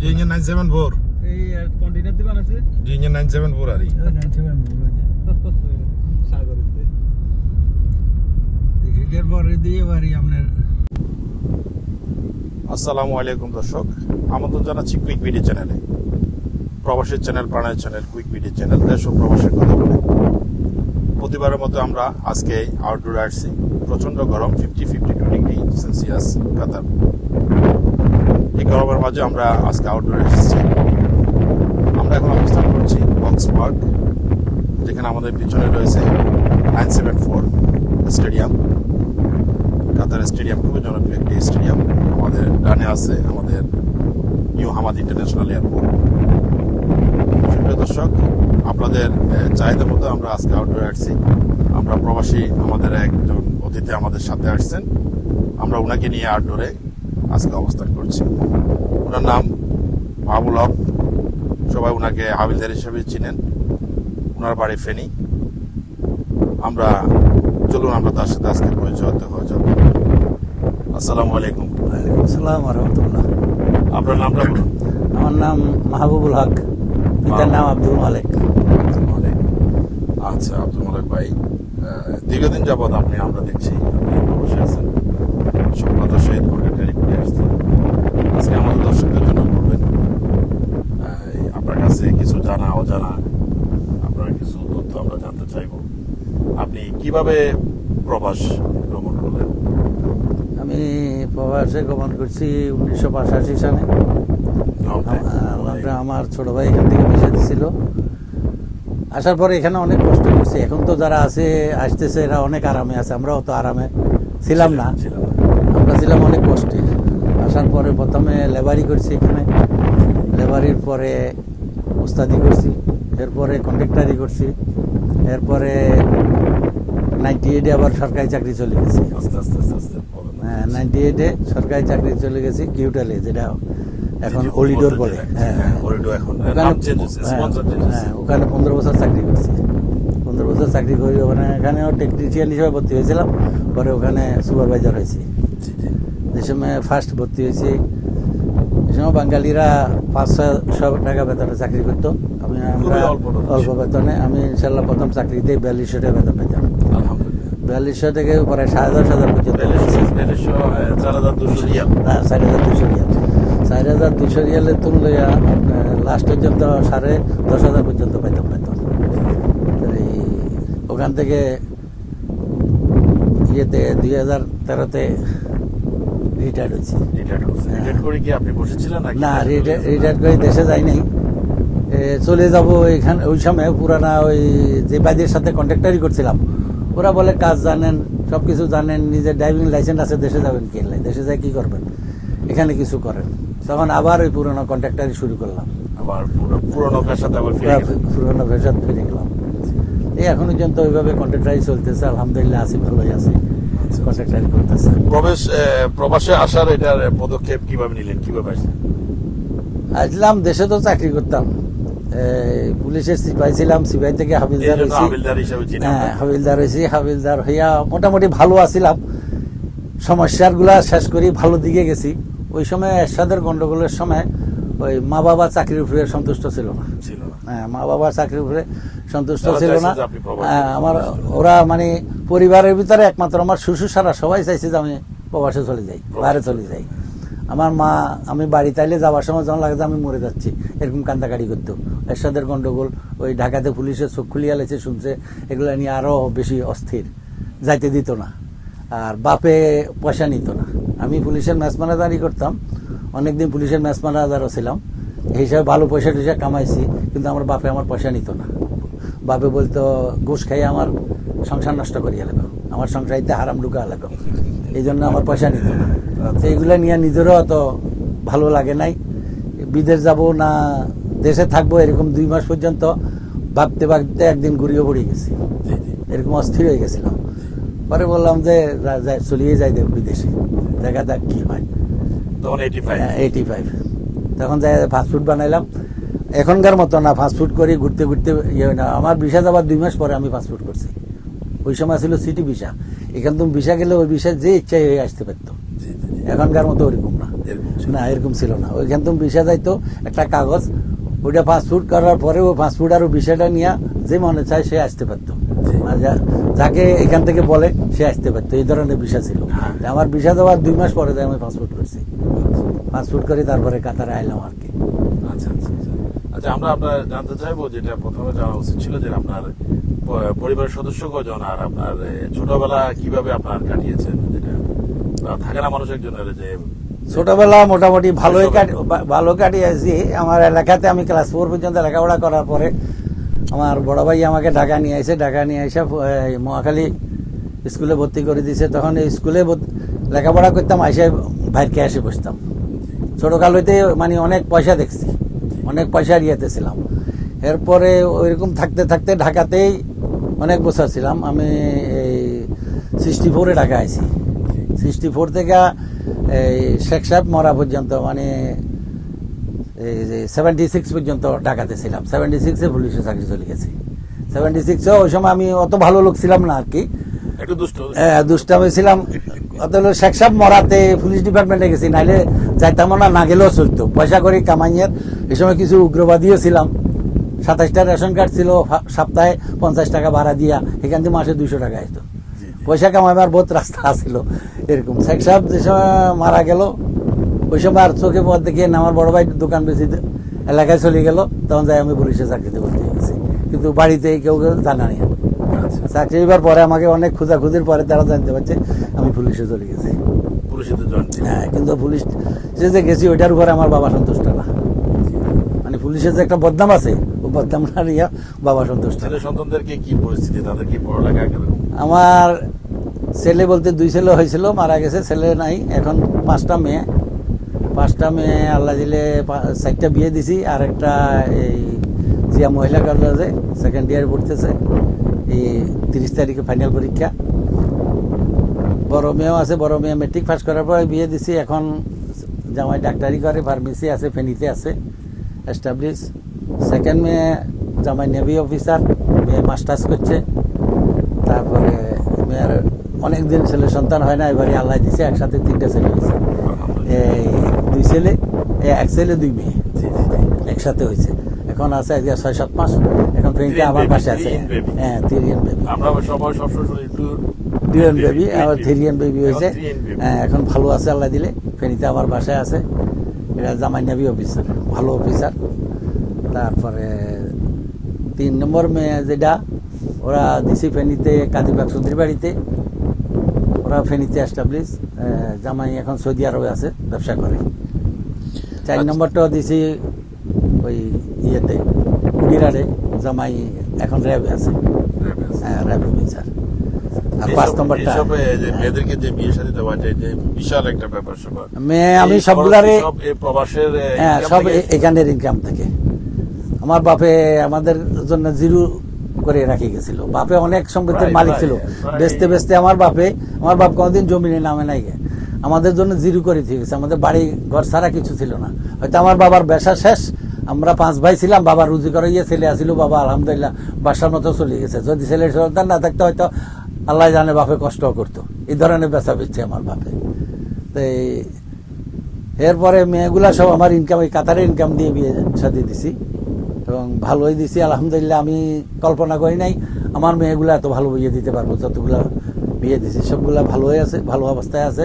Nine seven four এই container দোকান আছে জিঞ্জে নাইন সেভেন ফোর আরই সাগরেতে এটার পরে দিয়ে বাড়ি আপনার। আসসালামু আলাইকুম দর্শক আমন্ত্রণ জানাচ্ছি কুইক ভিডিও চ্যানেলে। প্রবাসের চ্যানেল প্রাণের চ্যানেল কুইক ভিডিও চ্যানেল দেশ ও প্রবাসের কথা বলে। প্রতিবারের মতো আমরা আজকে আউটডোর আসছি প্রচণ্ড গরম fifty fifty two degree Celsius Qatar এই গরমের মাঝে আমরা আজকে আউটডোরে এসেছি। আমরা এখন অবস্থান করছি বক্স পার্ক, যেখানে আমাদের পিছনে রয়েছে nine seven four stadium Qatar stadium খুবই জনপ্রিয় একটি স্টেডিয়াম। আমাদের ডানে আছে আমাদের নিউ হামাদ ইন্টারন্যাশনাল এয়ারপোর্ট। সুপ্রিয় দর্শক, আপনাদের চাহিদা মতো আমরা আজকে আউটডোরে আসছি। আমরা প্রবাসী আমাদের একজন অতিথি আমাদের সাথে আসছেন। আমরা ওনাকে নিয়ে আউটডোরে আজকে অবস্থান করছি। ওনার নাম মাহবুল হক। সবাই ওনাকে হাবিলদার হিসেবে চিনেন। ওনার বাড়ি ফেনি। আমরা চলুন আমরা তার সাথে আজকে পরিচয় হতে হয়ে যাব আসসালামু আলাইকুম। ওয়ালাইকুম আসসালাম রহমতুল্লাহ। আপনার নামটা বলুন। আমার নাম মাহবুবুল হক। পিতার নাম আব্দুল মালিক। আব্দুল মালিক। আচ্ছা আব্দুল মালিক ভাই দীর্ঘদিন যাবৎ আপনি আমরা দেখছি আপনি বসে আছেন। সফলতা সহিত কন্টেন্টারি করে আসছেন আজকে আমাদের দর্শকদের জন্য বলবেন আপনার কাছে কিছু জানা অজানা আপনার কিছু তথ্য আমরা জানতে চাইব। আপনি কীভাবে প্রবাস ভ্রমণ করলেন? আমি প্রবাসে গমন করছি উনিশশো পঁচাশি সালে। আমার ছোট ভাই এখান থেকে বেসে দিছিল আসার পরে এখানে অনেক কষ্ট করছি। এখন তো যারা আছে আসতেছে এরা অনেক আরামে আছে। আমরাও তো আরামে ছিলাম না। আমরা ছিলাম অনেক কষ্টে। আসার পরে প্রথমে লেবারি করছি এখানে। লেবারির পরে উস্তাদি করছি এরপরে কন্ট্রাক্টারি করছি এরপরে নাইনটি এইটে আবার সরকারি চাকরি চলে গেছি। বলেন। নাইনটি এইটে সরকারি চাকরি চলে গেছি কিউটালে যেটা এখন হলিডোর বলে। হ্যাঁ ওখানে হ্যাঁ, চেঞ্জ হ্যাঁ, ওখানে পনেরো বছর চাকরি করছি। পনেরো বছর চাকরি করি ওখানে এখানেও টেকনিশিয়ান হিসেবে ভর্তি হয়েছিলাম পরে ওখানে সুপারভাইজার হয়েছি। যে সময় ফার্স্ট ভর্তি হয়েছি। এই সময় বাঙালিরা পাঁচশো টাকা বেতনে চাকরি করতো। আমি অল্প বেতন। আমি ইনশাল্লাহ প্রথম চাকরিতে বিয়াল্লিশশো টাকা বেতন পেতাম বিয়াল্লিশশো থেকে পরে সাড়ে দশ হাজার পর্যন্ত। চার হাজার দুশো রিয়াল। চার হাজার দুশো রিয়াল। চার হাজার দুশো লাস্ট পর্যন্ত সাড়ে দশ হাজার পর্যন্ত পাইতাম। তো এই ওখান থেকে ইয়েতে দুই হাজার তেরোতে রিটায়ার্ড হয়েছি। রিটায়ার্ড রিটায়ার্ড করে কি আপনি বসেছিলেন নাকি? না রিটায়ার্ড করে দেশে যাই নাই চলে যাব এখানে ওই সময় পুরানা ওই যে বাইদের সাথে কন্ট্রাক্টারি করছিলাম। ওরা বলে কাজ জানেন সব কিছু জানেন নিজের ড্রাইভিং লাইসেন্স আছে দেশে যাবেন কি? দেশে যাই কি করবেন? এখানে কিছু করেন। তখন আবার ওই পুরোনো কন্ট্রাক্টারি শুরু করলাম। আবার পুরো- পুরোনো সাথে আবার ফিরে পুরোনো ভেসাদ ফিরে গেলাম। এই এখন পর্যন্ত ওইভাবে কন্ট্রাক্টারি চলতেছে আলহামদুলিল্লাহ আছি ভালোই আছি। কন্ট্রাক্টারি করতেছে প্রবেশ প্রবাসে আসার এটার পদক্ষেপ কীভাবে নিলেন কীভাবে আসলেন? আসলাম দেশে তো চাকরি করতাম। পুলিশের সিপাহি ছিলাম সিপাহি থেকে হাবিলদার হয়েছি। হাবিলদার হ্যাঁ হাবিলদার হয়েছি। হাবিলদার হইয়া মোটামুটি ভালো আছিলাম। সমস্যারগুলা শেষ করি ভালো দিকে গেছি। ওই সময় এরশাদের গন্ডগোলের সময় ওই মা বাবা চাকরির উপরে সন্তুষ্ট ছিল না। হ্যাঁ মা বাবা চাকরির উপরে সন্তুষ্ট ছিল না। হ্যাঁ, আমার ওরা মানে পরিবারের ভিতরে একমাত্র আমার শ্বশুর সারা সবাই চাইছে যে আমি প্রবাসে চলে যাই বাইরে চলে যাই। আমার মা আমি বাড়ি তাইলে যাওয়ার সময় যখন লাগে আমি মরে যাচ্ছি এরকম কান্দাকাটি করতো। এরশাদের গন্ডগোল ওই ঢাকাতে পুলিশের চোখ খুলিয়া লেছে শুনছে এগুলো নিয়ে আরও বেশি অস্থির যাইতে দিত না। আর বাপে পয়সা নিত না। আমি পুলিশের ম্যাচ ম্যানেজারই করতাম অনেকদিন পুলিশের ম্যাচ ম্যানেজারও ছিলাম। এই হিসাবে ভালো পয়সা টয়সা কামাইছি কিন্তু আমার বাপে আমার পয়সা নিত না। বাপে বলতো ঘুষ খাই আমার সংসার নষ্ট করিয়া লাগো আমার সংসারিতে হারাম ঢুকা লাগো। এই জন্য আমার পয়সা নিত। তো এইগুলা নিয়ে নিজেরও অত ভালো লাগে নাই। বিদেশ যাব না দেশে থাকব এরকম দুই মাস পর্যন্ত ভাবতে ভাবতে একদিন ঘুরিয়ে পড়ে গেছি। এরকম অস্থির হয়ে গেছিলাম। পরে বললাম যা- চলিয়ে যাই দেব বিদেশে। দেখা যাক কি হয়। তখন এইটি ফাইভ এইটি ফাইভ তখন যাই ফাস্টফুড বানাইলাম। এখনকার মতো না ফাস্টফুড করি ঘুরতে ঘুরতে ইয়ে না। আমার ভিসা যাবার দুই মাস পরে আমি ফাস্টফুড করছি। ওই সময় ছিল সিটি ভিসা। এখান তুমি ভিসা গেলে ওই ভিসা যে ইচ্ছাই হয়ে আসতে পারতো। এখনকার মতো ওরকম না। না এরকম ছিল না। ওইখান থেকে ভিসা যাইতো একটা কাগজ ওইটা ফাস্টফুড করার পরে ও পাসপোর্ট আর ভিসাটা নিয়ে যে মনে চায় সে আসতে পারতো। যাকে এখান থেকে বলে সে আসতে পারতো। এই ধরনের ভিসা ছিল। হ্যাঁ। আমার ভিসা দেওয়ার দুই মাস পরে আমি ফাস্টফুড করছি। ফাস্টফুড করে তারপরে কাতারে আইলাম আর কি। আচ্ছা আচ্ছা। আচ্ছা। আমরা আপনার জানতে চাইব যেটা প্রথমে জানা উচিত ছিল যে আপনার পরিবারের সদস্য কজন আর আপনার ছোটবেলা কীভাবে আপনার কাটিয়েছেন যেটা? থাকে না মানুষ একজনের যে ছোটবেলা মোটামুটি ভালোই। কাটি ভালো কাটিয়েছি। আমার এলাকাতে আমি ক্লাস ফোর পর্যন্ত লেখাপড়া করার পরে আমার বড় ভাই আমাকে ঢাকা নিয়ে আসে ঢাকা নিয়ে এসে মহাখালী স্কুলে ভর্তি করে দিয়েছে। তখন এই স্কুলে লেখাপড়া করতাম এসে বাইরকে এসে বসতাম। ছোটকাল হইতে মানে অনেক পয়সা দেখছি। অনেক পয়সা ইয়েতে ছিলাম এরপরে ওইরকম থাকতে থাকতে ঢাকাতেই অনেক বছর ছিলাম। আমি এই সিক্সটি ফোরে ঢাকা আইছি। সিক্সটি ফোর থেকে এই শেখ সাহেব মরা পর্যন্ত মানে সেভেন্টি সিক্স পর্যন্ত ঢাকাতে ছিলাম। সেভেন্টি সিক্সে পুলিশে চাকরি চলে গেছি। সেভেন্টি সিক্সে ওই সময় আমি অত ভালো লোক ছিলাম না আর কি। একটু দুষ্ট হ্যাঁ, দুষ্টামি ছিলাম। অত হলো শেখ সাহেব মরাতে পুলিশ ডিপার্টমেন্টে গেছি নাইলে যাইতাম না না গেলেও চলতো। পয়সা করে কামাইয়ের এই সময় কিছু উগ্রবাদীও ছিলাম। সাতাশটা রেশন কার্ড ছিল সপ্তাহে পঞ্চাশ টাকা ভাড়া দিয়া এখান থেকে মাসে দুইশো টাকা আসতো। পয়সা কামাইবার বহুত রাস্তা আছিল এরকম। শেখ সাহেব যে সময় মারা গেল ওই সময় আর চোখে পথ দেখিয়ে আমার বড় ভাই দোকান বেশি এলাকায় চলে গেল তখন যাই আমি পুলিশে চাকরিতে ভর্তি হয়ে গেছি। কিন্তু বাড়িতে কেউ কেউ জানা নেই আচ্ছা। চাকরি এবার পরে আমাকে অনেক খোঁজাখুঁজির পরে তারা জানতে পারছে আমি পুলিশে চলে গেছি। পুলিশে তো জয়েন হ্যাঁ কিন্তু পুলিশ যে গেছি ওইটার উপরে আমার বাবা মানে পুলিশের যে একটা বদনাম আছে ও বদনাম না নিয়ে বাবা সন্তুষ্ট। ছেলে সন্তানদেরকে কি পরিস্থিতি? তাদের কি পড়ালেখা কীরকম আমার ছেলে বলতে দুই ছেলে হয়েছিল মারা গেছে ছেলে নাই এখন পাঁচটা মেয়ে। পাঁচটা মেয়ে আল্লাহ দিলে চারটা বিয়ে দিছি আর একটা এই জিয়া মহিলা কলেজে সেকেন্ড ইয়ার পড়তেছে এই তিরিশ তারিখে ফাইনাল পরীক্ষা। বড় মেয়েও আছে বড় মেয়ে মেট্রিক পাস করার পর বিয়ে দিছি এখন জামাই ডাক্তারি করে ফার্মেসি আছে ফেনীতে আছে। এস্টাবলিশ সেকেন্ড মেয়ে জামাই নেভি অফিসার মেয়ে মাস্টার্স করছে। তারপরে মেয়ের অনেকদিন ছেলে সন্তান হয় না এবারে আল্লাহ দিছে একসাথে তিনটা ছেলে হয়েছে। এই দুই ছেলে এক ছেলে দুই মেয়ে। একসাথে হয়েছে। এখন আছে আজকে ছয় সাত মাস। এখন ফেনীতে আমার পাশে আছে। হ্যাঁ থ্রিয়ান বেবি আমরা সবাই সবসময় শুনি ডিওন বেবি আবার থ্রিয়ান বেবি হয়েছে। হ্যাঁ, এখন ভালো আছে আল্লাহ দিলে। ফেনীতে আমার বাসায় আছে। এটা জামাই নেভি অফিসার ভালো অফিসার। তারপরে তিন নম্বর মেয়ে যেটা ওরা দিছি ফেনীতে কাদিবাগ সুন্দরী বাড়িতে। ওরা ফেনীতে এস্টাবলিশ জামাই এখন সৌদি আরবে আছে ব্যবসা করে। চার আচ্ছা। নম্বরটাও দিছি ওই ইয়েতে কুড়িরারে জামাই এখন র্যাবে আছে। হ্যাঁ র্যাব অফিসার আর পাঁচ নম্বরটা। মেয়েদেরকে যে বিয়ে শাদী দেওয়া যায় যে বিশাল একটা ব্যাপার স্যাপার মেয়ে আমি সবগুলারে খরচ সব এই প্রবাসের হ্যাঁ সব এখানের ইনকাম থেকে। আমার বাপে আমাদের জন্য জিরো করে রাখি গেছিল। বাপে অনেক সম্পত্তির মালিক ছিল। বেচতে বেচতে আমার বাপে আমার বাপ কোনোদিন জমিনে নামে নাই। আমাদের জন্য জিরো করে দিয়ে গেছে। আমাদের বাড়ি ঘর ছাড়া কিছু ছিল না। হয়তো আমার বাবার বেসা শেষ। আমরা পাঁচ ভাই ছিলাম বাবা রুজি করে ইয়ে ছেলে আসিল বাবা আলহামদুলিল্লাহ বাসার মতো চলে গেছে। যদি ছেলে সন্তান না থাকতো হয়তো আল্লাহ জানে বাপে কষ্ট করতো। এই ধরনের বেচা বেচছে আমার বাপে। তো এই- এরপরে মেয়েগুলা সব আমার ইনকাম ওই কাতারে ইনকাম দিয়ে বিয়ে সাথে দিছি। এবং ভালোই দিছি, আলহামদুলিল্লাহ আমি কল্পনা করি নাই, আমার মেয়েগুলো এত ভালো বিয়ে দিতে পারব, যতগুলা বিয়ে দিছি, সবগুলা ভালোই আছে, ভালো অবস্থায় আছে।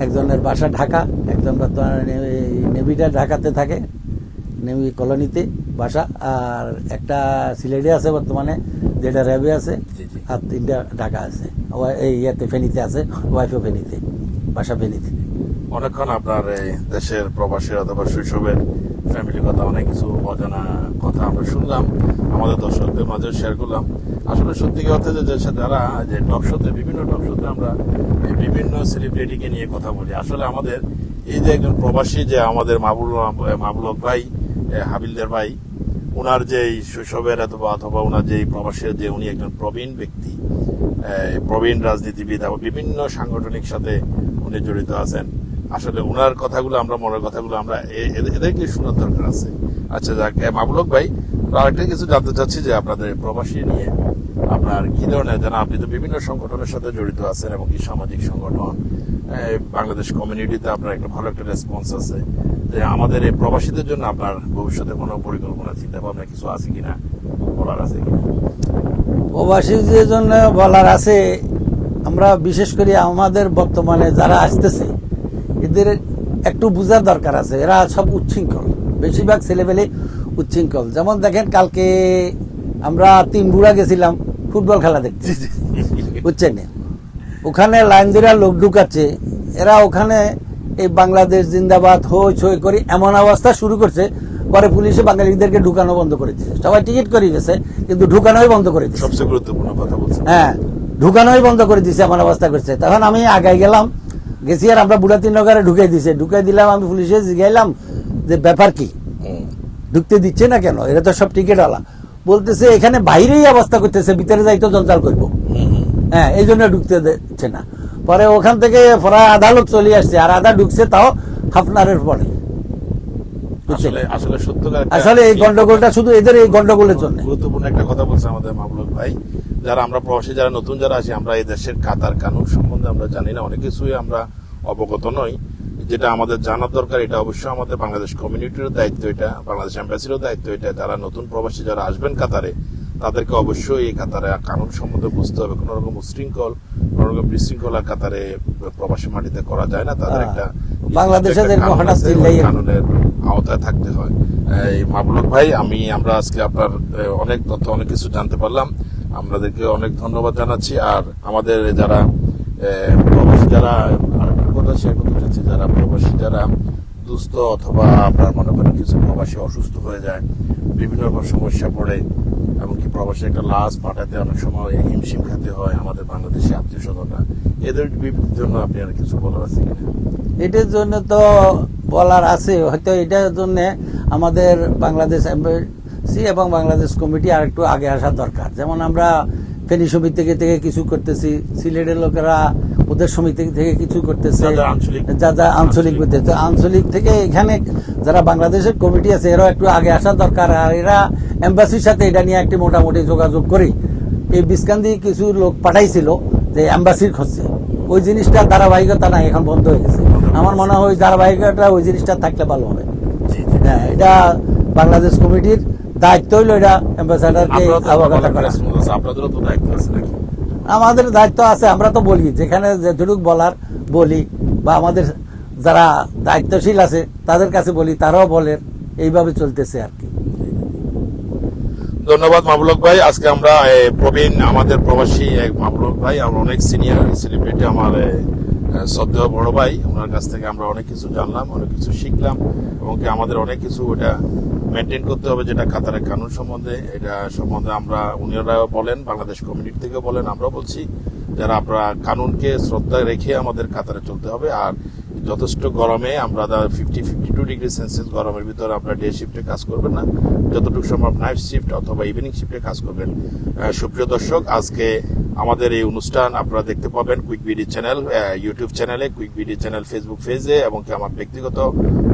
একজনের বাসা ঢাকা, একজন বর্তমানে এই নেভিটা ঢাকাতে থাকে। নেভি কলোনিতে বাসা আর একটা সিলেটে আছে বর্তমানে যেটা র্যাবে আছে। আর তিনটা ঢাকা আছে। এই ইয়েতে ফেনীতে আছে ওয়াইফও ফেনীতে বাসা ফেনীতে। অনেকক্ষণ আপনার দেশের প্রবাসের অথবা শৈশবের ফ্যামিলির কথা অনেক কিছু অজানা কথা আমরা শুনলাম আমাদের দর্শকদের মাঝে শেয়ার করলাম। আসলে সত্যি কথা যে দেশে যারা যে টক শোতে বিভিন্ন টক শোতে আমরা বিভিন্ন সেলিব্রিটিকে নিয়ে কথা বলি আসলে আমাদের এই যে একজন প্রবাসী যে আমাদের মাহবুল হক ভাই হাবিলদার ভাই ওনার যে শৈশবের অথবা অথবা ওনার যে প্রবাসের যে উনি একজন প্রবীণ ব্যক্তি প্রবীণ রাজনীতিবিদ এবং বিভিন্ন সাংগঠনিক সাথে উনি জড়িত আছেন। আসলে ওনার কথাগুলো আমরা মনের কথাগুলো আমরা এদের- এদেরকে শোনার দরকার আছে। আচ্ছা যাক এ, মামুলক ভাই আর আরেকটা কিছু জানতে চাচ্ছি যে আপনাদের প্রবাসী নিয়ে আপনার কি ধরনের যেন আপনি তো বিভিন্ন সংগঠনের সাথে জড়িত আছেন এবং কি সামাজিক সংগঠন বাংলাদেশ কমিউনিটিতে আপনার একটা ভালো একটা রেসপন্স আছে। যে আমাদের এই প্রবাসীদের জন্য আপনার ভবিষ্যতে কোনো পরিকল্পনা চিন্তা ভাবনা কিছু আছে কিনা বলার আছে কিনা? প্রবাসীদের জন্য বলার আছে আমরা বিশেষ করে আমাদের বর্তমানে যারা আসতেছে এদের একটু বোঝার দরকার আছে। এরা সব উচ্ছৃঙ্খল বেশিরভাগ ছেলেপেলে উচ্ছৃঙ্খল। যেমন দেখেন কালকে আমরা তিন বুড়া গেছিলাম ফুটবল খেলা দেখতে। বুঝছেন? ওখানে লাইন ধরে লোক ঢুকাচ্ছে এরা ওখানে এই বাংলাদেশ জিন্দাবাদ হই ছই করে এমন অবস্থা শুরু করছে পরে পুলিশে বাঙালিদেরকে ঢুকানো বন্ধ করে দিচ্ছে সবাই টিকিট করে গেছে কিন্তু ঢুকানোই বন্ধ করে দিচ্ছে সবচেয়ে গুরুত্বপূর্ণ কথা বলছে হ্যাঁ ঢুকানোই বন্ধ করে দিছে এমন অবস্থা করছে। তখন আমি আগাই গেলাম গেছি আর আমরা বুড়াতি নগরে ঢুকাই দিছে ঢুকাই দিলাম আমি পুলিশে জিগাইলাম যে ব্যাপার কি? ঢুকতে দিচ্ছে না কেন? এরা তো সব টিকিট আলা বলতেছে এখানে বাইরেই অবস্থা করতেছে ভিতরে যাইতো জঞ্জাল করব। হ্যাঁ এই জন্য ঢুকতে দিচ্ছে না। পরে ওখান থেকে প্রায় আদালত চলে আসছে আর আধা ঢুকছে তাও হাফনারের পরে। আসলে এই গন্ডগোলটা শুধু এদের এই গন্ডগোলের জন্য। গুরুত্বপূর্ণ একটা কথা বলছে আমাদের মামলুক ভাই। যারা আমরা প্রবাসী যারা নতুন যারা আছি আমরা এই দেশের কাতার কানুন সম্বন্ধে আমরা জানি না অনেক কিছুই আমরা অবগত নই। যেটা আমাদের জানার দরকার এটা অবশ্যই আমাদের বাংলাদেশ কমিউনিটির দায়িত্ব এটা বাংলাদেশ এম্বাসিরও দায়িত্ব এটা। যারা নতুন প্রবাসী যারা আসবেন কাতারে তাদেরকে অবশ্যই এই কাতারে কানুন সম্বন্ধে বুঝতে হবে। কোন রকম উশৃঙ্খল কোন রকম বিশৃঙ্খলা কাতারে প্রবাসী মাটিতে করা যায় না। তাদের হ্যাঁ। একটা বাংলাদেশে একটা যেরকম কানুন হঠাৎ আছে, ওই চিল্লাইয়ে- কানুনের আওতায় থাকতে হয়। এই মাবলুক ভাই আমি আমরা আজকে আপনার অনেক তথ্য অনেক কিছু জানতে পারলাম। আমাদেরকে অনেক ধন্যবাদ জানাচ্ছি। আর আমাদের যারা প্রবাসী যারা কথা শেয়ার করতে চাচ্ছি যারা প্রবাসী যারা দুস্থ অথবা আপনার মনে করেন কিছু প্রবাসী অসুস্থ হয়ে যায় বিভিন্ন রকম সমস্যা পড়ে এমনকি প্রবাসী একটা লাশ পাঠাতে অনেক সময় হিমশিম খেতে হয় আমাদের বাংলাদেশি আত্মীয় স্বজনরা। এদের জন্য আপনি আর কিছু বলার আছে কিনা? এটার জন্য তো বলার আছে। হয়তো এটার জন্য আমাদের বাংলাদেশ এম্বাসি এবং বাংলাদেশ কমিটি আর একটু আগে আসা দরকার। যেমন আমরা ফেনী সমিতি থেকে থেকে কিছু করতেছি। সিলেটের লোকেরা ওদের সমিতি থেকে কিছু করতেছে। যা যা আঞ্চলিক- আঞ্চলিক তো আঞ্চলিক থেকে এখানে যারা বাংলাদেশের কমিটি আছে এরাও একটু আগে আসা দরকার। আর এরা এম্বাসির সাথে এটা নিয়ে একটি মোটামুটি যোগাযোগ করি। এই বিস্কান্দি কিছু লোক পাঠাইছিল যে এম্বাসির খোঁজে। ওই জিনিসটা ধারাবাহিকতা নাই এখন বন্ধ হয়ে গেছে। আমার মনে হয় ওই ধারাবাহিকতা ওই জিনিসটা থাকলে ভালো হবে। হ্যাঁ এটা বাংলাদেশ কমিটির দায়িত্ব হইল এটা অ্যাম্বাসাডারকে অবগত করা। আপনাদেরও তো দায়িত্ব আছে নাকি? আমাদের দায়িত্ব আছে, আমরা তো বলি। যেখানে যেটুক বলার বলি, বা আমাদের যারা দায়িত্বশীল আছে, তাদের কাছে বলি, তারাও বলেন, এইভাবে চলতেছে আর কি। ধন্যবাদ মামলক ভাই। আজকে আমরা প্রবীণ, আমাদের প্রবাসী এক মামলক ভাই, আমরা অনেক সিনিয়র সেলিব্রিটি আমার শ্রদ্ধেয় বড় ভাই, ওনার কাছ থেকে আমরা অনেক কিছু জানলাম, অনেক কিছু শিখলাম, এবং কি আমাদের অনেক কিছু ওটা মেনটেন করতে হবে যেটা কাতারের কানুন সম্বন্ধে। এটা সম্বন্ধে আমরা, উনিরা বলেন, বাংলাদেশ কমিউনিটি থেকে বলেন আমরা বলছি, যারা আমরা কানুনকে শ্রদ্ধা রেখে আমাদের কাতারে চলতে হবে। আর যথেষ্ট গরমে আমরা fifty fifty two degree Celsius গরমের ভিতরে আপনারা ডে শিফটে কাজ করবেন না। যতটুকু সম্ভব নাইট শিফট অথবা ইভিনিং শিফটে কাজ করবেন। সুপ্রিয় দর্শক, আজকে আমাদের এই অনুষ্ঠান আপনারা দেখতে পাবেন কুইক বিডি চ্যানেল ইউটিউব চ্যানেলে কুইক বিডি চ্যানেল ফেসবুক পেজে এবং কি আমার ব্যক্তিগত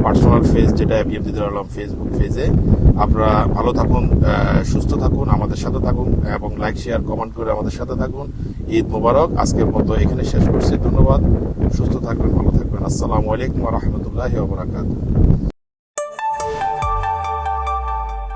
পার্সোনাল পেজ যেটা এবিএম দিদুর আলম ফেসবুক পেজে আপনারা ভালো থাকুন সুস্থ থাকুন, আমাদের সাথে থাকুন, এবং লাইক শেয়ার কমেন্ট করে আমাদের সাথে থাকুন। ঈদ মোবারক। আজকের মতো এখানে শেষ করছি। ধন্যবাদ। সুস্থ থাকবেন, ভালো থাকবেন। আসসালামু আলাইকুম রহমতুল্লাহ বারাকাতুহ।